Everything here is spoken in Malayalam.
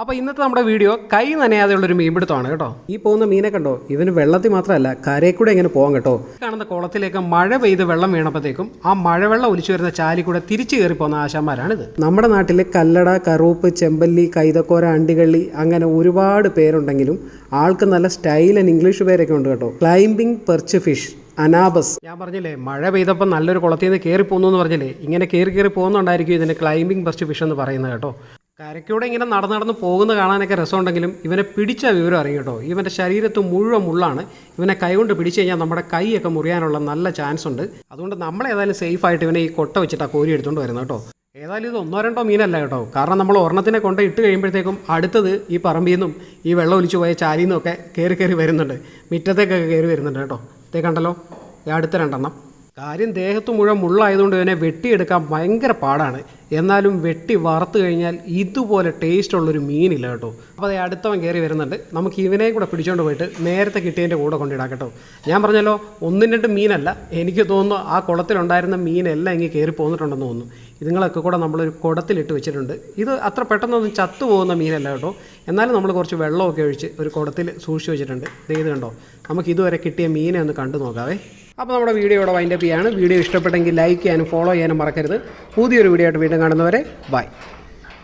അപ്പോൾ ഇന്നത്തെ നമ്മുടെ വീഡിയോ കൈ നനയാതെയുള്ളൊരു മീൻപിടുത്തമാണ് കേട്ടോ. ഈ പോകുന്ന മീനെ കണ്ടോ? ഇവന് വെള്ളത്തിൽ മാത്രമല്ല കരയിൽ കൂടെ ഇങ്ങനെ പോകാം കേട്ടോ. കാണുന്ന കുളത്തിലേക്ക് മഴ പെയ്ത് വെള്ളം വീണപ്പോഴത്തേക്കും ആ മഴവെള്ളം ഒലിച്ചു വരുന്ന ചാലി കൂടെ തിരിച്ചു കയറി പോകുന്ന ആശാന്മാരാണിത്. നമ്മുടെ നാട്ടിൽ കല്ലട കറൂപ്പ് ചെമ്പല്ലി കൈതക്കോര അണ്ടികള്ളി അങ്ങനെ ഒരുപാട് പേരുണ്ടെങ്കിലും ആൾക്ക് നല്ല സ്റ്റൈൽ ആൻഡ് ഇംഗ്ലീഷ് പേരൊക്കെ ഉണ്ട് കേട്ടോ. Climbing perch fish Anabas. ഞാൻ പറഞ്ഞില്ലേ മഴ പെയ്തപ്പോൾ നല്ലൊരു കുളത്തിൽ നിന്ന് കയറി പോകുന്നു എന്ന് പറഞ്ഞില്ലേ? ഇങ്ങനെ കയറി കയറി പോകുന്നുണ്ടായിരിക്കും ഇതിന് ക്ലൈംബിംഗ് പെർച്ച് ഫിഷ് എന്ന് പറയുന്നത് കേട്ടോ. കരയ്ക്കൂടെ ഇങ്ങനെ നടന്ന് നടന്ന് പോകുന്ന കാണാനൊക്കെ രസമുണ്ടെങ്കിലും ഇവനെ പിടിച്ച വിവരം അറിയും കേട്ടോ. ഇവന്റെ ശരീരത്ത് മുഴുവൻ മുള്ളാണ്. ഇവനെ കൈകൊണ്ട് പിടിച്ചു കഴിഞ്ഞാൽ നമ്മുടെ കൈയൊക്കെ മുറിയാനുള്ള നല്ല ചാൻസ് ഉണ്ട്. അതുകൊണ്ട് നമ്മൾ ഏതായാലും സേഫ് ആയിട്ട് ഇവനെ ഈ കൊട്ട വെച്ചിട്ടാണ് കോരി എടുത്തുകൊണ്ട് വരുന്നത് കേട്ടോ. ഏതായാലും ഇത് ഒന്നോ രണ്ടോ മീനല്ല കേട്ടോ. കാരണം നമ്മൾ ഒരെണ്ണത്തിനെ കൊണ്ട് ഇട്ട് കഴിയുമ്പോഴത്തേക്കും അടുത്തത് ഈ പറമ്പിൽ നിന്നും ഈ വെള്ളം ഒലിച്ചു പോയ ചാലിയിൽ നിന്നൊക്കെ കയറി കയറി വരുന്നുണ്ട്. മുറ്റത്തേക്കൊക്കെ കയറി വരുന്നുണ്ട് കേട്ടോ. ഇതേ കണ്ടല്ലോ? ഈ അടുത്ത രണ്ടെണ്ണം. കാര്യം ദേഹത്ത് മുഴുവൻ മുള്ളായതുകൊണ്ട് തന്നെ വെട്ടിയെടുക്കാൻ ഭയങ്കര പാടാണ്. എന്നാലും വെട്ടി വറുത്ത് കഴിഞ്ഞാൽ ഇതുപോലെ ടേസ്റ്റ് ഉള്ളൊരു മീനില്ല കേട്ടോ. അപ്പോൾ അത് അടുത്തവൻ കയറി വരുന്നുണ്ട്. നമുക്ക് ഇവനെ കൂടെ പിടിച്ചോണ്ട് പോയിട്ട് നേരത്തെ കിട്ടിയതിന്റെ കൂടെ കൊണ്ടിടാം കേട്ടോ. ഞാൻ പറഞ്ഞല്ലോ ഒന്നും രണ്ട് മീനല്ല. എനിക്ക് തോന്നുന്നു ആ കുളത്തിലുണ്ടായിരുന്ന മീനെല്ലാം ഇങ്ങനെ കയറി പോന്നിട്ടുണ്ടെന്ന് തോന്നുന്നു. ഇതുങ്ങളൊക്കെ കൂടെ നമ്മളൊരു കുടത്തിലിട്ട് വെച്ചിട്ടുണ്ട്. ഇത് അത്ര പെട്ടെന്നൊന്നും ചത്തു പോകുന്ന മീനല്ല കേട്ടോ. എന്നാലും നമ്മൾ കുറച്ച് വെള്ളമൊക്കെ ഒഴിച്ച് ഒരു കുടത്തിൽ സൂക്ഷിച്ച് വെച്ചിട്ടുണ്ട്. ഇത് കണ്ടോ? നമുക്ക് ഇതുവരെ കിട്ടിയ മീനെ ഒന്ന് കണ്ടു നോക്കാവേ. അപ്പോൾ നമ്മുടെ വീഡിയോ ഇവിടെ വൈൻഡപ്പ് ചെയ്യാണ്. വീഡിയോ ഇഷ്ടപ്പെട്ടെങ്കിൽ ലൈക്ക് ചെയ്യാനും ഫോളോ ചെയ്യാനും മറക്കരുത്. പുതിയൊരു വീഡിയോ ആയിട്ട് വീണ്ടും കാണുന്നവരെ ബൈ